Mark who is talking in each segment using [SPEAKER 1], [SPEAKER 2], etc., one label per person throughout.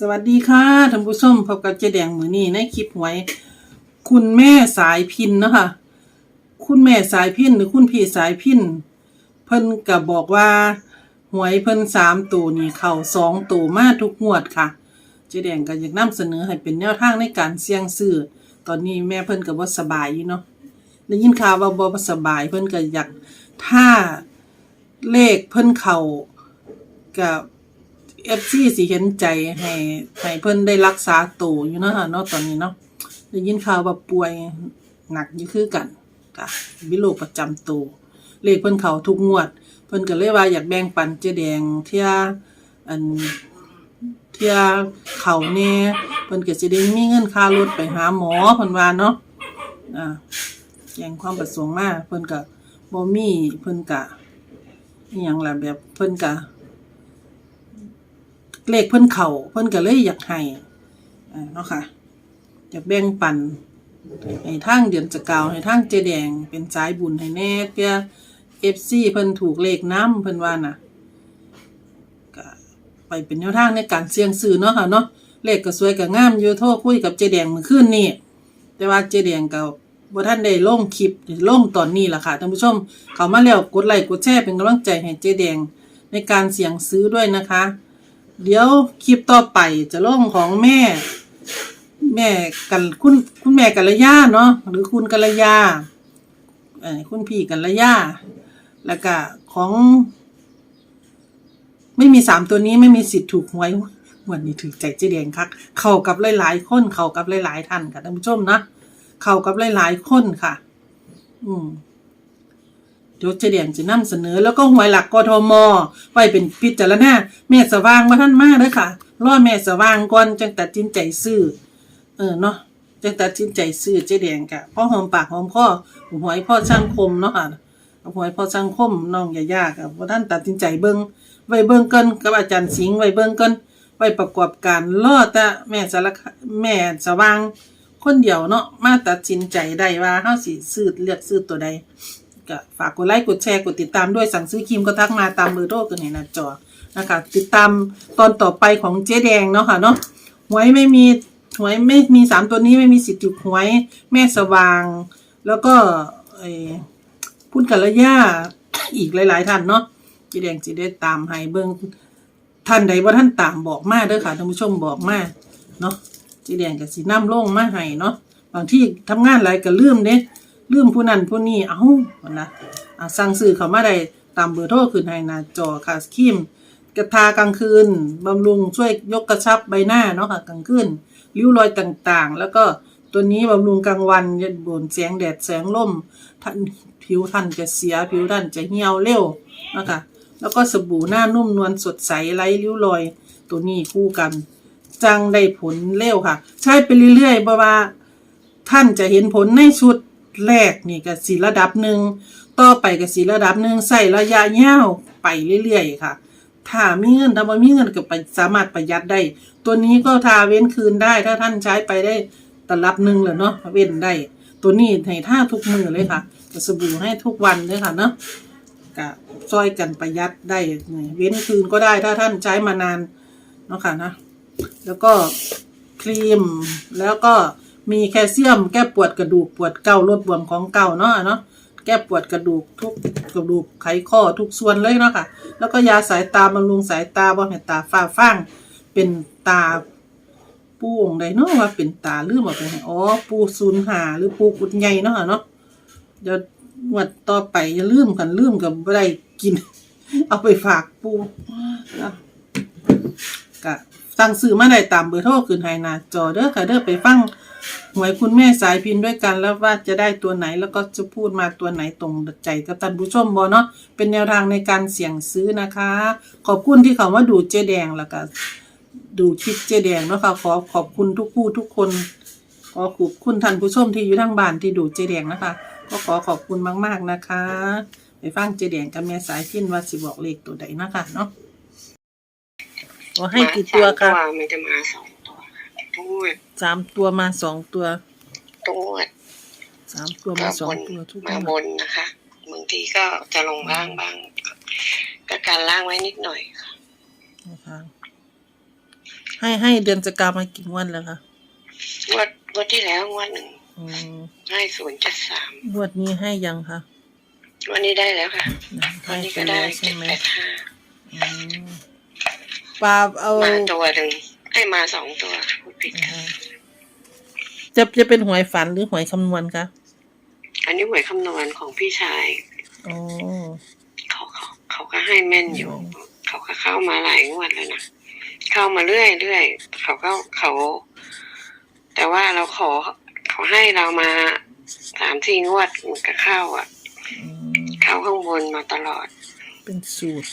[SPEAKER 1] สวัสดีค่ะท่านผู้ชมพบกับเจแดงมือนี้ในคลิปหวย คุณแม่สายพินเนาะคะคุณแม่สายพินหรือคุณพี่สายพินเพิ่นก็บบอกว่า หวยเพิ่นสามตัวนี่เข้าสองตัวมาทุกงวดค่ะ เจแดงก็อยากนำเสนอให้เป็นแนวทางในการเสี่ยงซื้อตอนนี้แม่เพิ่นก็บ่สบายอยู่เนาะได้ยินข่าวว่าบ่สบายเพิ่นก็อยากถ้าเลขเพิ่นเข้ากับ เอฟซีสิเห็นใจให้ให้เพิ่นได้รักษาตัวอยู่เนาะค่ะเนาะตอนนี้เนาะได้ยินข่าวว่าป่วยหนักอยู่คือกันจ้ะวิโรคประจำตัวเลขเพิ่นเขาทุกงวด เพิ่นก็เลยว่าอยากแบ่งปันเจ๊แดงเที่ยอันเที่ยเขาแน่เพิ่นก็สิได้มีเงินค่ารถไปหาหมอเพิ่นว่าเนาะอ่าแจ้งความประสงค์มาเพิ่นก็บ่มีเพิ่นก็อีหยังล่ะแบบเพิ่นก็ เลขเพิ่นเข่าเพิ่นก็เลยอยากให้เนาะค่ะอยากแบ่งปันให้ทางเดือนจะกาวให้ทางเจแดง เป็นสายบุญให้แน่เพื่อ FC เพิ่นถูกเลขน้ำเพิ่นว่าน่ะก็ไปเป็นแนวทางในการเสี่ยงซื้อเนาะค่ะเนาะเลขก็สวยก็งามอยู่โทรคุยกับเจแดงเมื่อคืนนี้แต่ว่าเจแดงก็บ่ทันได้ลงคลิปลงตอนนี้ล่ะค่ะท่านผู้ชม เขามาแล้วกดไลค์กดแชร์เป็นกำลังใจให้เจแดงในการเสี่ยงซื้อด้วยนะคะ เดี๋ยวคลิปต่อไปจะลงของแม่ แม่กันคุณคุณแม่กัลยาเนาะหรือคุณกัลยาคุณพี่กัลยาแล้วก็ของ ไม่มีสามตัวนี้ไม่มีสิทธิ์ถูกหวยวันนี้ถือใจเจ๊แดงคัก เข้ากับหลายๆคนเข้ากับหลายๆท่านค่ะท่านผู้ชมนะเข้ากับหลายๆคนค่ะ อืม เดี๋ยวเจเดียงจะนำเสนอ แล้วก็หวยหลักกทมไว้เป็นพิจารณาแม่สว่างมาท่านมากเด้อค่ะรอแม่สว่างก่อนจังตัดสินใจซื้อ เออเนาะจังตัดสินใจซื้อเจเดียงกะพ่อหอมปากหอมคอหวยพ่อช่างคมเนาะค่ะหวยพ่อช่างคมน้องยายากับว่าท่านตัดสินใจเบิ่งไว้เบิ่งกันกับอาจารย์สิงห์ไว้เบิ่งกันไว้ประกอบการรอแต่แม่สารแม่สว่าง คนเดียวเนาะมาตัดสินใจได้ว่าเฮาสิซื้อเลือกซื้อตัวใด ก็ฝากกดไลค์กดแชร์กดติดตามด้วยสั่งซื้อครีมก็ทักมาตามเบอร์โทรตัวนี้หน้าจอนะคะ ติดตามตอนต่อไปของเจ๊แดงเนาะค่ะเนาะหวยไม่มีหวยไม่มีสามตัวนี้ไม่มีสิทธิ์ถูกหวยแม่สว่าง แล้วก็พุ่นกัลยาอีกหลาย ๆ ท่านเนาะเจ๊แดงจะได้ตามให้เบิ่งท่านใดว่าท่านตามบอกมาเด้อค่ะท่านผู้ชมบอกมาเนาะเจ๊แดงก็สินำโล่งมาให้เนาะบางที่ทำงานหลายก็ลืมเด้ ลืมผู้นั้นผู้นี้เอ้าว่านะสั่งซื้อเขามาได้ตามเบอร์โทรขึ้นให้หน้าจอค่ะครีมกระทากลางคืนบำรุงช่วยยกกระชับใบหน้าเนาะค่ะกลางคืนริ้วรอยต่างๆ แล้วก็ตัวนี้บำรุงกลางวันยันบนแสงแดดแสงลมท่านผิวท่านจะเสียผิวท่านจะเหี่ยวเร็วนะคะแล้วก็สบู่หน้านุ่มนวลสดใสไร้ริ้วรอย ตัวนี้คู่กัน จังได้ผลเร็วค่ะ ใช้ไปเรื่อยๆเพราะว่าท่านจะเห็นผลในชุด แรกนี่ก็สีระดับหนึ่งต่อไปก็สีระดับหนึ่งใส่ระยะยาวไปเรื่อยๆค่ะ ถ้ามีเงินถ้าบ่มีเงินก็ไปสามารถประหยัดได้ ตัวนี้ก็ทาเว้นคืนได้ ถ้าท่านใช้ไปได้ตลับหนึ่งเลยเนาะเว้นได้ ตัวนี้ให้ท่าทุกมือเลยค่ะจะสบู่ให้ทุกวันเลยค่ะเนาะก็ช่วยกันประหยัดได้เว้นคืนก็ได้ถ้าท่านใช้มานานเนาะค่ะนะแล้วก็ครีมแล้วก็ มีแคลเซียม แก้ปวดกระดูกปวดเก่าลดบวมของเก่าเนาะเนาะแก้ปวดกระดูกทุกกระดูกไขข้อทุกส่วนเลยเนาะค่ะ แล้วก็ยาสายตาบำรุงสายตาบ่ให้ตาฝ้าฟางเป็นตาปูองใดเนาะว่าเป็นตาลืมออกไปอ๋อปูซูนหาหรือปูกุดใหญ่เนาะเนาะเดี๋ยวงวดต่อไปอย่าลืมกันลืมกับบ่ได้กิน เอาไปฝากปูนะสั่งซื้อมาได้ตามเบอร์โทรขึ้นให้นาจอเด้อค่ะเด้อไปฟัง หวยคุณแม่สายพินด้วยกันแล้วว่าจะได้ตัวไหนแล้วก็จะพูดมาตัวไหนตรงใจกับท่านผู้ชมบ่เนาะเป็นแนวทางในการเสี่ยงซื้อนะคะ ขอบคุณที่เขามาดูเจ๊แดงแล้วก็ดูคลิปเจ๊แดงเนาะค่ะขอขอบคุณทุกผู้ทุกคนขอขอบคุณท่านผู้ชมที่อยู่ทางบ้านที่ดูเจ๊แดงนะคะ ก็ขอขอบคุณมากๆนะคะ ไปฟังเจ๊แดงกับแม่สายพินว่าสิบอกเลขตัวใดนะคะเนาะขอให้กี่ตัวคะ
[SPEAKER 2] มาสามมันจะมาสอง ตัวค่ะทุกงวด
[SPEAKER 1] สามตัวมาสองตัว
[SPEAKER 2] ทุกงวด
[SPEAKER 1] สามตัวมาสองตัวทุก
[SPEAKER 2] มา
[SPEAKER 1] ง
[SPEAKER 2] บ
[SPEAKER 1] วด
[SPEAKER 2] นนะคะบางทีก็จะลงล่างบ้างกับการล่างไว้นิดหน่อยค่ะ
[SPEAKER 1] นะคะ
[SPEAKER 3] ให้ให้เดือนสกาวมากี่งวันแล้วคะ
[SPEAKER 2] งวดงวดที่แล้วงวดหนึ่ง
[SPEAKER 3] อืม
[SPEAKER 2] ให้ศูนย์จุดสาม
[SPEAKER 3] งวดนี้ให้ยังคะ
[SPEAKER 2] วันนี้ได้แล้วค่ะ
[SPEAKER 3] ให้
[SPEAKER 2] วันนี้
[SPEAKER 3] ไป
[SPEAKER 2] ก็
[SPEAKER 3] แล้
[SPEAKER 2] ได้
[SPEAKER 3] วใช่
[SPEAKER 2] เจ็ด
[SPEAKER 3] ไหม
[SPEAKER 2] แปดห้า
[SPEAKER 3] อืมปลาเอา
[SPEAKER 2] มาตัวหนึ่งให้มาสองตัว พูดผิด
[SPEAKER 3] อ่า
[SPEAKER 2] ค่ะ
[SPEAKER 3] ฮะจะจะเป็นหวยฝันหรือหวยคำนวณคะ
[SPEAKER 2] อันนี้หวยคำนวณของพี่ชาย
[SPEAKER 3] อ๋อ
[SPEAKER 2] เขาเขาเขาก็ให้แม่นอยู่ เขาก็เข้ามาหลายงวดแล้วนะเข้ามาเรื่อยเรื่อยเขาก็เขา แต่ว่าเราขอเขาให้เรามาสามสี่งวดมันก็เข้าอะ
[SPEAKER 3] อืม
[SPEAKER 2] เข้าข้างบนมาตลอด
[SPEAKER 3] เป็นสูตร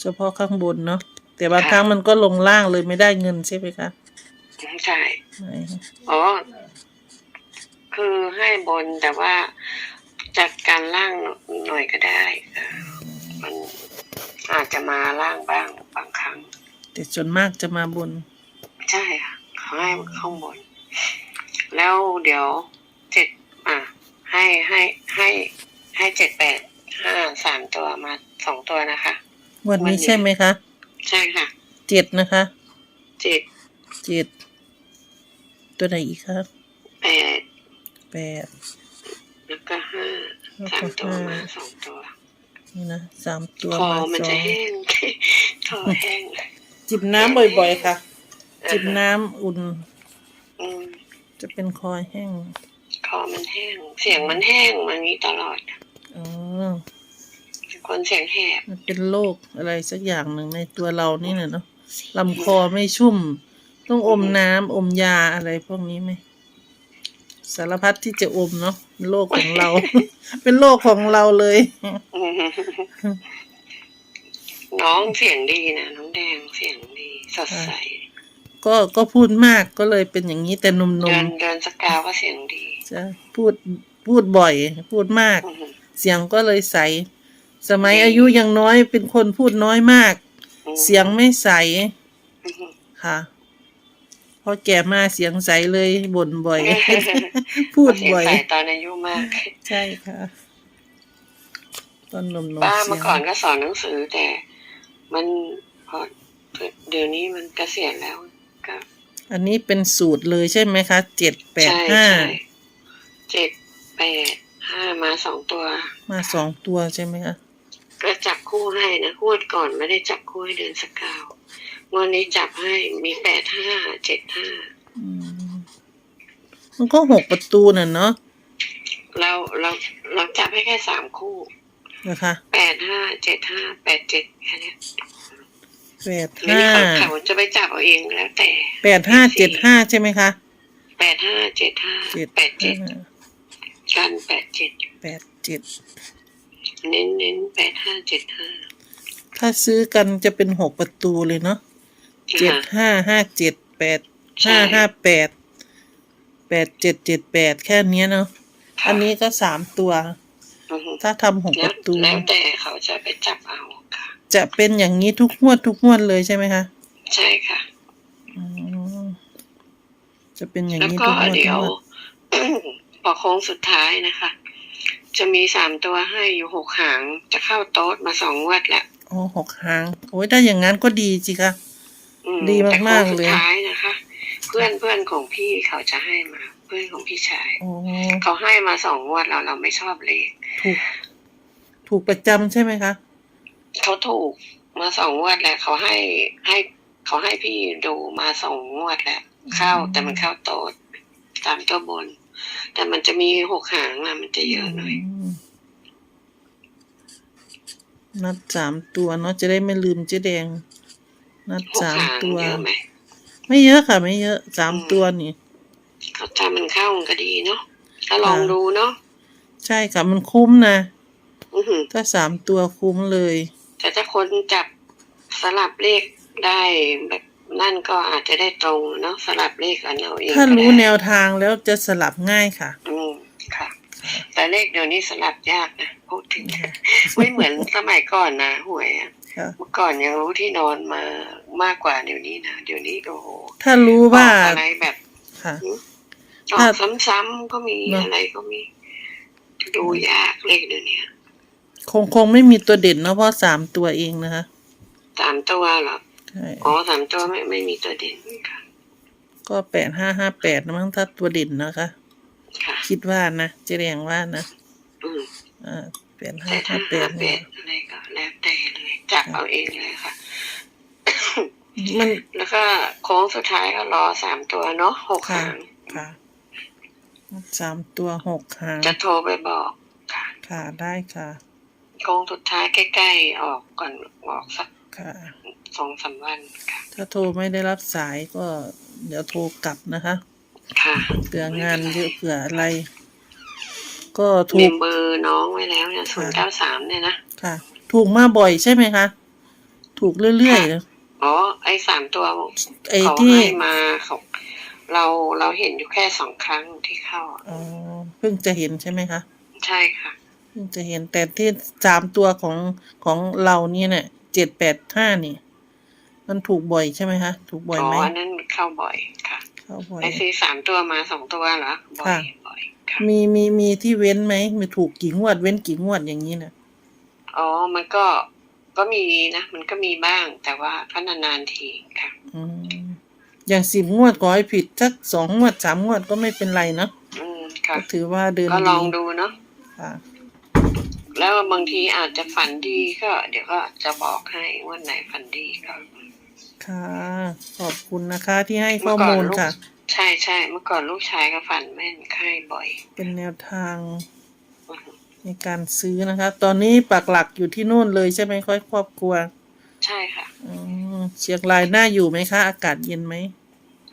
[SPEAKER 3] เฉพาะข้างบนเนาะแต่บางครั้งมันก็ลงล่างเลยไม่ได้เงินใช่ไหมคะ
[SPEAKER 2] ใช่
[SPEAKER 3] ไม่
[SPEAKER 2] อ๋อ คือให้บนแต่ว่าจัดการล่างหน่อยก็ได้ค่ะมันอาจจะมาล่างบ้างบางครั้ง
[SPEAKER 3] แต่ส่วนมากจะมาบน
[SPEAKER 2] ใช่ค่ะเขาให้ข้างบน แล้วเดี๋ยวเจ็ดอะ ให้ให้ให้ให้เจ็ดแปดห้าสามตัวมาสองตัวนะคะ
[SPEAKER 3] วัน
[SPEAKER 2] วันนี้
[SPEAKER 3] นี้ใช่ไหมคะ
[SPEAKER 2] ใช่ค่ะ
[SPEAKER 3] เจ็ดนะคะ
[SPEAKER 2] เจ็ด
[SPEAKER 3] เจ็ด ตัวไหนอีกคะ
[SPEAKER 2] แปด
[SPEAKER 3] แปด
[SPEAKER 2] แล้วก็ห้า
[SPEAKER 3] แล้ว
[SPEAKER 2] สาม
[SPEAKER 3] ก็
[SPEAKER 2] ตัว
[SPEAKER 3] ห้า
[SPEAKER 2] มาสองตัว
[SPEAKER 3] นี่นะสามตัว
[SPEAKER 2] คอ
[SPEAKER 3] มา
[SPEAKER 2] มัน
[SPEAKER 3] สอ
[SPEAKER 2] จะ
[SPEAKER 3] ง
[SPEAKER 2] แห้ง คอแห้งเลย
[SPEAKER 3] จิบน้ำบ่อยๆค่ะ จิบน้ำอุ่น
[SPEAKER 2] อืม
[SPEAKER 3] จะเป็นคอแห้ง
[SPEAKER 2] คอมันแห้ง เสียงมันแห้งมันนี้ตลอด
[SPEAKER 3] อ๋อ
[SPEAKER 2] เป็นคนเสียงแหบ
[SPEAKER 3] มันเป็นโรคอะไรสักอย่างหนึ่งในตัวเรานี่แหละเนาะลำคอไม่ชุ่ม ต้องอมน้ำอมยาอะไรพวกนี้ไหมสารพัดที่จะอมเนาะเป็นโรคของเรา เป็นโรคของเราเลย
[SPEAKER 2] อืมน้องเสียงดีนะน้องแดงเสียงดีสดใส
[SPEAKER 3] ก็ก็พูดมากก็เลยเป็นอย่างนี้แต่หนุ่ม
[SPEAKER 2] เดินเดินสกาวก็เสียงดี
[SPEAKER 3] ๆจะพูดพูดบ่อย พูดมาก
[SPEAKER 2] อืม
[SPEAKER 3] เสียงก็เลยใส สมัย
[SPEAKER 2] ดี
[SPEAKER 3] อายุยังน้อยเป็นคนพูดน้อยมาก
[SPEAKER 2] อืม
[SPEAKER 3] เสียงไม่ใส
[SPEAKER 2] อืม
[SPEAKER 3] ค่ะพ อแก่มาเสียงใสเลยบ่นบ่อย พูด
[SPEAKER 2] เสียง
[SPEAKER 3] บ่อย
[SPEAKER 2] ใสตอนอายุมาก
[SPEAKER 3] ใช่ค่ะ ตอนหนุ่มๆ
[SPEAKER 2] ป้า
[SPEAKER 3] เสี
[SPEAKER 2] เมื่อย
[SPEAKER 3] ง
[SPEAKER 2] ก่อนก็สอนหนังสือแต่ มันพอเดี๋ยวนี้มันเกษียณแล้วก็
[SPEAKER 3] อันนี้เป็นสูตรเลยใช่ไหมคะเจ็ดแปด
[SPEAKER 2] ใช่
[SPEAKER 3] ห้า
[SPEAKER 2] ใช่เจ็ดแปดห้ามาสองตัว
[SPEAKER 3] มาสองตัวใช่ไหมคะ
[SPEAKER 2] ก็จับคู่ให้นะงวดก่อนไม่ได้จับคู่ให้เดือนสกาว งวดนี้จับให้มีแปดห้าเจ็ดห้า
[SPEAKER 3] อืมมันก็หกประตูน่ะเนาะ
[SPEAKER 2] เราเราเราจับให้แค่สามคู่
[SPEAKER 3] นะคะ
[SPEAKER 2] แปดห้าเจ็ดห้าแปดเจ็ดแค่เนี้ย
[SPEAKER 3] แปด
[SPEAKER 2] หรือ
[SPEAKER 3] ห้า
[SPEAKER 2] เขาเขาจะไปจับเอาเองแล้วแต่
[SPEAKER 3] แปดห้าเจ็ดห้าใช่ไหมคะ
[SPEAKER 2] แปดห้าเจ็ดห้า
[SPEAKER 3] เจ็ด
[SPEAKER 2] แปดเจ็ด
[SPEAKER 3] ห้า
[SPEAKER 2] กันแปดเจ็ด
[SPEAKER 3] แปดเจ็ด
[SPEAKER 2] เน้นเน้นแปดห้าเจ็ดห้า
[SPEAKER 3] ถ้าซื้อกันจะเป็นหกประตูเลยเนาะ เจ็ดห้าห้าเจ็ดแปดห้าห้าแปดแปดเจ็ดเจ็ดแปดแค่เนี้ยเนาะอันนี้ก็สามตัว
[SPEAKER 2] อือฮึ
[SPEAKER 3] ถ้าทำหก
[SPEAKER 2] แล้
[SPEAKER 3] ป
[SPEAKER 2] ว
[SPEAKER 3] ระตู
[SPEAKER 2] แล้วแต่เขาจะไปจับเอาค่ะ
[SPEAKER 3] จะเป็นอย่างนี้ทุกงวดทุกงวดเลยใช่ไหมคะ
[SPEAKER 2] ใช่ค่ะ
[SPEAKER 3] อืมจะเป็นอย่าง
[SPEAKER 2] แล้ว
[SPEAKER 3] นี้
[SPEAKER 2] ก็
[SPEAKER 3] ทุกงวดทุ
[SPEAKER 2] เดี๋
[SPEAKER 3] ก
[SPEAKER 2] ยว
[SPEAKER 3] งวด
[SPEAKER 2] พอโค้งสุดท้ายนะคะ จะมีสามตัวให้อยู่หกหางจะเข้าโต๊ดมาสองงวดแล้ว
[SPEAKER 3] อ๋อหกหางโอ้ยถ้าอย่างนั้นก็ดีสิคะ
[SPEAKER 2] อื
[SPEAKER 3] ดีมากๆ
[SPEAKER 2] แต่โค้งสุ
[SPEAKER 3] เล
[SPEAKER 2] ด
[SPEAKER 3] ย
[SPEAKER 2] ท้ายนะคะ เพื่อนเพื่อนของพี่เขาจะให้มา เพื่อนของพี่ชาย
[SPEAKER 3] อ๋อ
[SPEAKER 2] เขาให้มาสองงวดเราเราไม่ชอบเลย
[SPEAKER 3] ถูก ถูกประจำใช่ไหมคะ
[SPEAKER 2] เขาถูกมาสองงวดแล้วเขาให้ให้เขาให้พี่ดูมาสองงวดแล้วเข้า
[SPEAKER 3] อืม
[SPEAKER 2] แต่มันเข้าโต๊ดตามตัวบน แต่มันจะมีหกหางอะมันจะเยอะหน่อย
[SPEAKER 3] มนัดสามตัวเนาะจะได้ไม่ลืมเจ๊แดง นัด
[SPEAKER 2] หก
[SPEAKER 3] สาม
[SPEAKER 2] หาง
[SPEAKER 3] ตัว
[SPEAKER 2] เยอะไหม
[SPEAKER 3] ไม่เยอะค่ะ ไม่เยอะสาม
[SPEAKER 2] อืม
[SPEAKER 3] ตัวนี่
[SPEAKER 2] เขาทำมันเข้ามันก็ดีเนาะถ้าลอง
[SPEAKER 3] ค่ะ
[SPEAKER 2] ดูเนาะ
[SPEAKER 3] ใช่ค่ะมันคุ้มนะ
[SPEAKER 2] อือหือ
[SPEAKER 3] ถ้าสามตัวคุ้มเลย
[SPEAKER 2] แต่ถ้าคนจับสลับเลขได้แบบนั่นก็อาจจะได้ตรงเนาะสลับเลขกันเอาเอง
[SPEAKER 3] ถ้า
[SPEAKER 2] ก็
[SPEAKER 3] รู้
[SPEAKER 2] ได้
[SPEAKER 3] แนวทางแล้วจะสลับง่ายค่ะ
[SPEAKER 2] อืมค่ะ แต่เลขเดี๋ยวนี้สลับยากนะพูดถึง ไม่เหมือนสมัยก่อนนะหวยอะ
[SPEAKER 3] ค่ะ
[SPEAKER 2] เมื่อก่อนยังรู้ที่นอนมามากกว่าเดี๋ยวนี้นะเดี๋ยวนี้โอ้โห
[SPEAKER 3] ถ้ารู้ว่า
[SPEAKER 2] ออกอะไรแบบ
[SPEAKER 3] ค่ะ
[SPEAKER 2] ออ
[SPEAKER 3] ถ้า
[SPEAKER 2] กซ้ำๆก็มี
[SPEAKER 3] เนอะ
[SPEAKER 2] อะไรก็มีดูยากเลขเดี๋ยวนี้
[SPEAKER 3] คงคงไม่มีตัวเด่นเนาะเพราะสามตัวเองนะคะ
[SPEAKER 2] สามตัวเหรอ
[SPEAKER 3] ใช่
[SPEAKER 2] อ๋อสามตัวไม่ไม่มีตัวเด่นค่ะ
[SPEAKER 3] ก็แปดห้าห้าแปดนะมั้งถ้าตัวเด่นนะคะ
[SPEAKER 2] ค่ะ
[SPEAKER 3] คิดว่านะเจแดงว่านะ
[SPEAKER 2] อืม
[SPEAKER 3] อ่าแปดห้า
[SPEAKER 2] แต่ถ้า
[SPEAKER 3] ห้าแป
[SPEAKER 2] หา
[SPEAKER 3] ด
[SPEAKER 2] เป็
[SPEAKER 3] เนี่ย
[SPEAKER 2] ดอะไรก็แล้วแต่ เลยจับเอาเองเลยค่ะ
[SPEAKER 3] มัน
[SPEAKER 2] แล้วก็โค้งสุดท้ายก็รอสามตัวเนาะหก
[SPEAKER 3] ค่ะ
[SPEAKER 2] หาง
[SPEAKER 3] ค่ะสามตัวหกหาง
[SPEAKER 2] จะโทรไปบอกค่ะ
[SPEAKER 3] ค่ะได้ค่ะ
[SPEAKER 2] โค้งสุดท้ายใกล้ๆออกก่อนออกสัก
[SPEAKER 3] ค่ะ
[SPEAKER 2] สองสามวันค่ะ
[SPEAKER 3] ถ้าโทรไม่ได้รับสายก็ เดี๋ยวโทรกลับนะคะ
[SPEAKER 2] ค่ะ
[SPEAKER 3] เผื่องานเยอะเผื่ออะไร ก็
[SPEAKER 2] เม
[SPEAKER 3] ถูก
[SPEAKER 2] มเบอร์น้องไว้แล้วเนี่ยศูนย์เก้าสามเนี่ยนะ
[SPEAKER 3] ค่ะ ถูกมาบ่อยใช่ไหมคะ ถูกเรื่อยๆนะ
[SPEAKER 2] อ๋อ ไอ้สามตัว
[SPEAKER 3] ไอ้
[SPEAKER 2] เขา
[SPEAKER 3] ที่
[SPEAKER 2] ให้มาเขาเราเราเห็นอยู่แค่สองครั้งที่เข้าอะ
[SPEAKER 3] อ๋อเพิ่งจะเห็นใช่ไหมคะ
[SPEAKER 2] ใช่ค่ะ
[SPEAKER 3] เพิ่งจะเห็นแต่ที่สามตัวของของเราเนี่ยเนี่ยเจ็ดแปดห้านี่ มันถูกบ่อยใช่ไหมคะถูกบ่อย
[SPEAKER 2] อ๋อ
[SPEAKER 3] ไหม
[SPEAKER 2] อันนั้นเข้าบ่อยค่ะ
[SPEAKER 3] เข้าบ่อย
[SPEAKER 2] ไอ้ซื้อสามตัวมาสองตัวเหรอ บ่อ
[SPEAKER 3] ค่ะ
[SPEAKER 2] ยบ่อยค่ะ
[SPEAKER 3] มีมีมีที่เว้นไหมมีถูกกี่งวดเว้นกี่งวดอย่างนี้นะ
[SPEAKER 2] อ๋อ มันก็ ก็มีนะมันก็มีบ้าง แต่ว่าก็นานๆทีค่ะ
[SPEAKER 3] อืมอย่างสิบงวดขอให้ผิดสักสองงวดสามงวดก็ไม่เป็นไรเนอะ
[SPEAKER 2] อืมค่ะ
[SPEAKER 3] ก็ถือว่าเดิน
[SPEAKER 2] ก็ล
[SPEAKER 3] ดี
[SPEAKER 2] องดูเนาะ
[SPEAKER 3] ค่ะ
[SPEAKER 2] แล้วบางทีอาจจะฝันดีก็ เดี๋ยวก็จะบอกให้วันไหนฝันดีก็
[SPEAKER 3] ค่ะ ขอบคุณนะคะที่ให้ข้อมูลค่ะ
[SPEAKER 2] ใช่ใช่เมื่อก่อนลูกชายก็ฝันแม่นไข้บ่อย
[SPEAKER 3] เป็นแนวทาง
[SPEAKER 2] อือฮึ
[SPEAKER 3] ในการซื้อนะคะ ตอนนี้ปักหลักอยู่ที่นู่นเลยใช่ไหมค่อยครอบครัว
[SPEAKER 2] ใช่ค่ะ
[SPEAKER 3] อืมเชียงรายน่าอยู่ไหมคะ อากาศเย็นไหม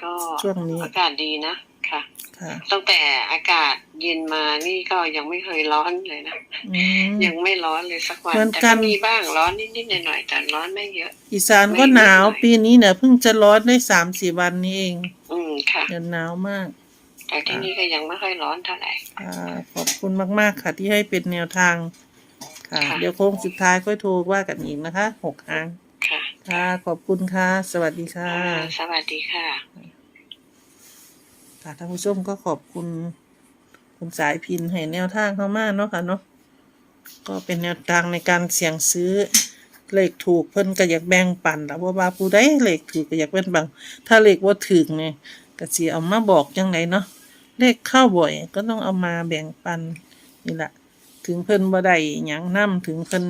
[SPEAKER 2] ก็
[SPEAKER 3] ช่วงนี้
[SPEAKER 2] อากาศดีนะ ค่ะ
[SPEAKER 3] ค่ะ
[SPEAKER 2] ตั้งแต่อากาศเย็นมานี่ก็ยังไม่เคยร้อนเลยนะ
[SPEAKER 3] อืม
[SPEAKER 2] ยังไม่ร้อนเลยสักวัน
[SPEAKER 3] เหมือน
[SPEAKER 2] แต่
[SPEAKER 3] กั
[SPEAKER 2] ก็
[SPEAKER 3] น
[SPEAKER 2] มีบ้างร้อนนิดๆหน่อยๆแต่ร้อนไม่เยอะ
[SPEAKER 3] อีสานก็หนาวปีนี้เนี่ยเพิ่งจะร้อนได้สามสี่วันนี้เอง
[SPEAKER 2] อืมค่ะ
[SPEAKER 3] เดี๋ยวหนาวมาก
[SPEAKER 2] แต่ที่นี่ก็ยังไม่ค่อยร้อนเท่าไหร่
[SPEAKER 3] ค่ะขอบคุณมาก ๆ ค่ะ ที่ให้เป็นแนวทางค่ะ
[SPEAKER 2] ค่ะ
[SPEAKER 3] เดี๋ยวโค้งสุดท้ายค่อยโทรว่ากันอีกนะคะหกครั้ง
[SPEAKER 2] ค่ะ
[SPEAKER 3] ค่ะ ขอบคุณค่ะ สวัสดีค่ะ
[SPEAKER 2] อ่าสวัสดีค่ะ
[SPEAKER 3] ค่ะท่านผู้ชมก็ขอบคุณคุณสายพินให้แนวทางเข้ามาเนาะค่ะเนาะก็เป็นแนวทางในการเสี่ยงซื้อเลขถูกเพิ่นก็อยากแบ่งปันแต่ว่าว่าผู้ใดเลขถูกก็อยากแบ่งปันถ้าเลขว่าถึกเนี่ยก็สิเอามาบอกจังไดเนาะ เลขเข้าบ่อย ก็ต้องเอามาแบ่งปันนี่แหละ ถึงเพิ่นบ่ได้หยังนํถึงเพิ่น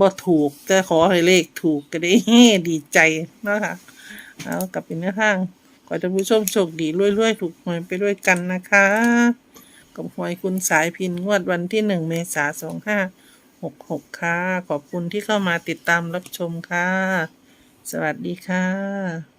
[SPEAKER 3] บ่ถูกแต่ขอให้เลขถูกก็ได้ดีใจนะคะเอากลับเป็นแนวทางขอให้ท่านผู้ชมโชคดีรวยๆถูกหวยไปด้วยกันนะคะ กับหวยคุณสายพินงวดวันที่หนึ่งเมษาสองห้าหกหกค่ะ ขอบคุณที่เข้ามาติดตามรับชมค่ะ สวัสดีค่ะ